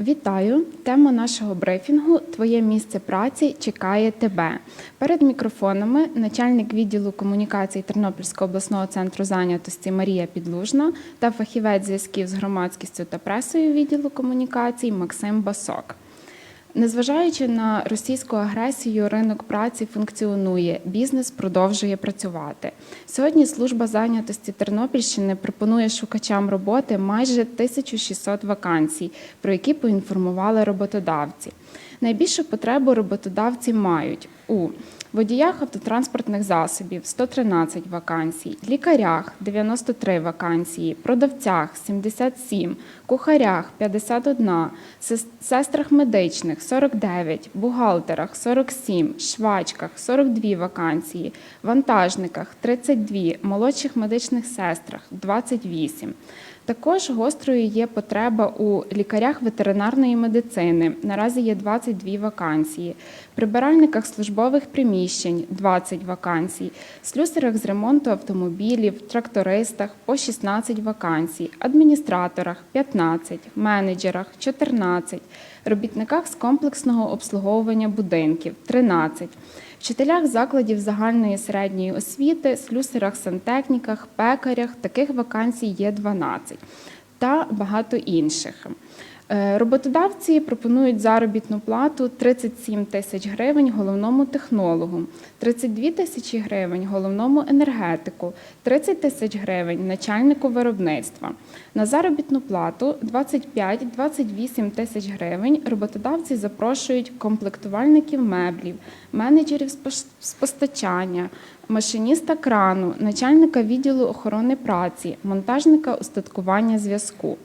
Вітаю! Тема нашого брифінгу Твоє місце праці чекає тебе. Перед мікрофонами начальник відділу комунікацій Тернопільського обласного центру зайнятості Марія Підлужна та фахівець зв'язків з громадськістю та пресою відділу комунікацій Максим Басок. Незважаючи на російську агресію, ринок праці функціонує, бізнес продовжує працювати. Сьогодні служба зайнятості Тернопільщини пропонує шукачам роботи майже 1600 вакансій, про які поінформували роботодавці. Найбільшу потребу роботодавці мають у водіях автотранспортних засобів 113 вакансій, лікарях 93 вакансії, продавцях 77, кухарях 51, сестрах медичних 49, бухгалтерах 47, швачках 42 вакансії, вантажниках 32, молодших медичних сестрах 28. Також гострою є потреба у лікарях ветеринарної медицини. Наразі є 22 вакансії, прибиральниках службових приміщень 20 вакансій, слюсарях з ремонту автомобілів, трактористах по 16 вакансій, адміністраторах 15, менеджерах 14, робітниках з комплексного обслуговування будинків 13. Вчителях закладів загальної середньої освіти, слюсарях, сантехніках, пекарях таких вакансій є 12 та багато інших. Е, Роботодавці пропонують заробітну плату 37 тисяч гривень головному технологу, 32 тисячі гривень головному енергетику, 30 тисяч гривень начальнику виробництва. На заробітну плату 25-28 тисяч гривень роботодавці запрошують комплектувальників меблів, менеджерів з постачання, машиніста крану, начальника відділу охорони праці, монтажника устаткування зв'язку.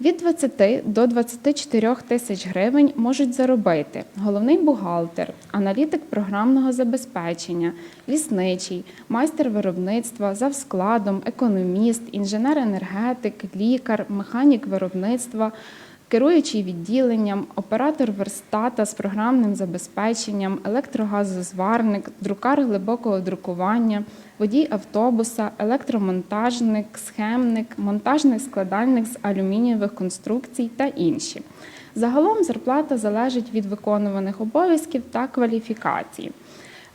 Від 20 до 24 тисяч гривень можуть заробити головний бухгалтер, аналітик програмного забезпечення, лісничий, майстер виробництва, завскладом, економіст, інженер-енергетик, лікар, механік виробництва, керуючий відділенням, оператор верстата з програмним забезпеченням, електрогазозварник, друкар глибокого друкування, водій автобуса, електромонтажник, схемник, монтажник складальник з алюмінієвих конструкцій та інші. Загалом зарплата залежить від виконуваних обов'язків та кваліфікації.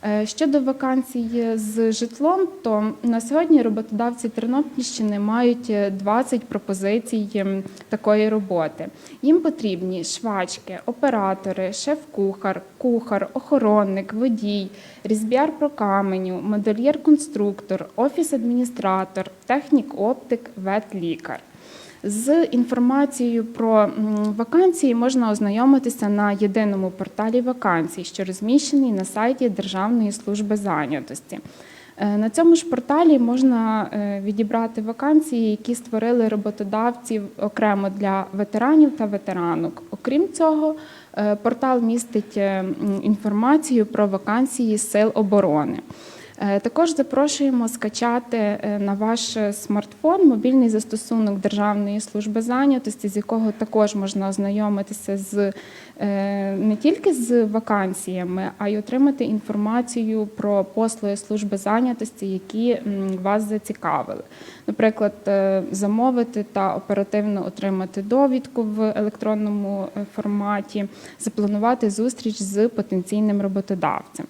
Е, Щодо вакансій з житлом, то на сьогодні роботодавці Тернопільщини мають е, 20 пропозицій ем, такої роботи. Їм потрібні швачки, оператори, шеф-кухар, кухар, охоронник, водій, різб'яр по каменю, модельєр-конструктор, офіс-адміністратор, технік-оптик, ветлікар. З інформацією про вакансії можна ознайомитися на єдиному порталі вакансій, що розміщений на сайті Державної служби зайнятості. Е, На цьому ж порталі можна е, відібрати вакансії, які створили роботодавці окремо для ветеранів та ветеранок. Окрім цього, е, портал містить інформацію про вакансії сил оборони. Е, Також запрошуємо скачати е, на ваш смартфон мобільний застосунок Державної служби зайнятості, з якого також можна ознайомитися з е, не тільки з вакансіями, а й отримати інформацію про послуги служби зайнятості, які вас зацікавили. Наприклад, замовити та оперативно отримати довідку в електронному форматі, запланувати зустріч з потенційним роботодавцем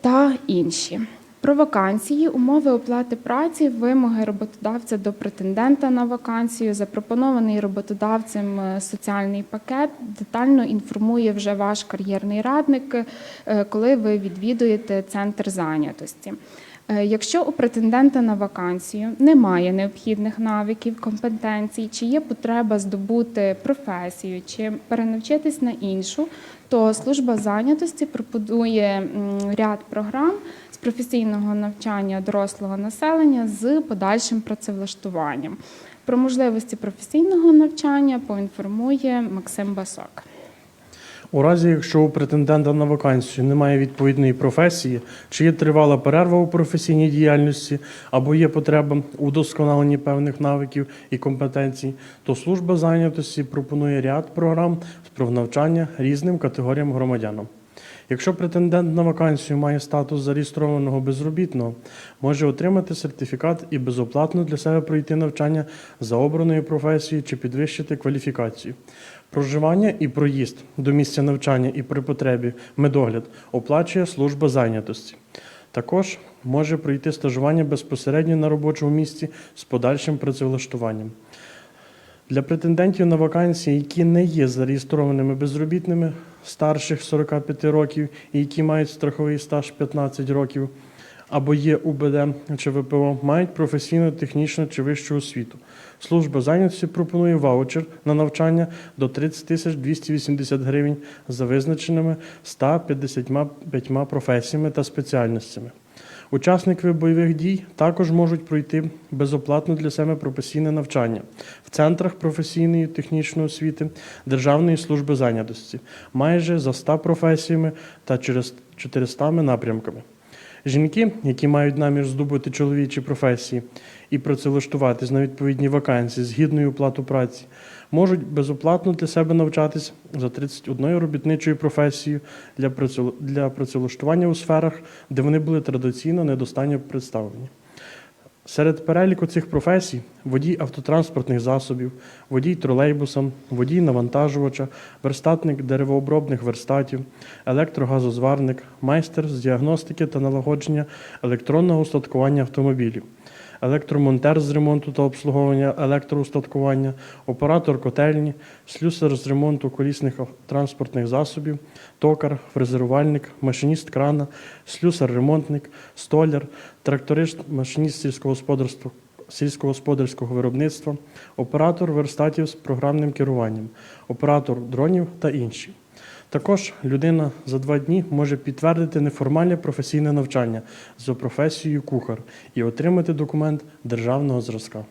та інші. Про вакансії, умови оплати праці, вимоги роботодавця до претендента на вакансію, запропонований роботодавцем е, соціальний пакет детально інформує вже ваш кар'єрний радник, е, коли ви відвідуєте центр зайнятості. Е, Якщо у претендента на вакансію немає необхідних навиків, компетенцій, чи є потреба здобути професію, чи перенавчитись на іншу, то служба зайнятості пропонує ряд програм з професійного навчання дорослого населення з подальшим працевлаштуванням. Про можливості професійного навчання поінформує Максим Басок. У разі, якщо у претендента на вакансію немає відповідної професії, чи є тривала перерва у професійній діяльності, або є потреба у вдосконаленні певних навиків і компетенцій, то служба зайнятості пропонує ряд програм з профнавчання різним категоріям громадянам. Якщо претендент на вакансію має статус зареєстрованого безробітного, може отримати сертифікат і безоплатно для себе пройти навчання за обраною професією чи підвищити кваліфікацію. Проживання і проїзд до місця навчання і при потребі медогляд оплачує служба зайнятості. Також може пройти стажування безпосередньо на робочому місці з подальшим працевлаштуванням. Для претендентів на вакансії, які не є зареєстрованими безробітними старших 45 років і які мають страховий стаж 15 років, або є УБД чи ВПО, мають професійну, технічну чи вищу освіту. Служба зайнятості пропонує ваучер на навчання до 30 тисяч 280 гривень за визначеними 155 професіями та спеціальностями. Учасники бойових дій також можуть пройти безоплатно для себе професійне навчання в центрах професійної технічної освіти Державної служби зайнятості майже за 100 професіями та через 400 напрямками. Жінки, які мають намір здобути чоловічі професії і працевлаштуватись на відповідні вакансії з гідною оплату праці, можуть безоплатно для себе навчатись за 31 робітничою професією для працев- для працевлаштування у сферах, де вони були традиційно недостатньо представлені. Серед переліку цих професій водій автотранспортних засобів, водій тролейбуса, водій навантажувача, верстатник деревообробних верстатів, електрогазозварник, майстер з діагностики та налагодження електронного устаткування автомобілів, електромонтер з ремонту та обслуговування електроустаткування, оператор котельні, слюсар з ремонту колісних транспортних засобів, токар, фрезерувальник, машиніст крана, слюсар-ремонтник, столяр, тракторист, машиніст сільськогосподарського сільськогосподарського виробництва, оператор верстатів з програмним керуванням, оператор дронів та інші. Також людина за два дні може підтвердити неформальне професійне навчання за професією кухар і отримати документ державного зразка.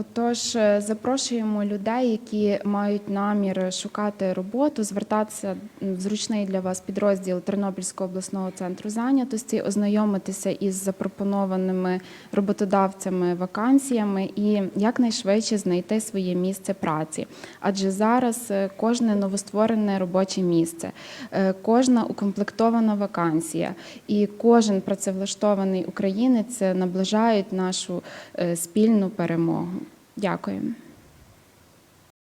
Отож, е, запрошуємо людей, які мають намір шукати роботу, звертатися в зручний для вас підрозділ Тернопільського обласного центру зайнятості, ознайомитися із запропонованими роботодавцями вакансіями і якнайшвидше знайти своє місце праці. Адже зараз е, кожне новостворене робоче місце, е, кожна укомплектована вакансія і кожен працевлаштований українець наближають нашу спільну перемогу. Дякую.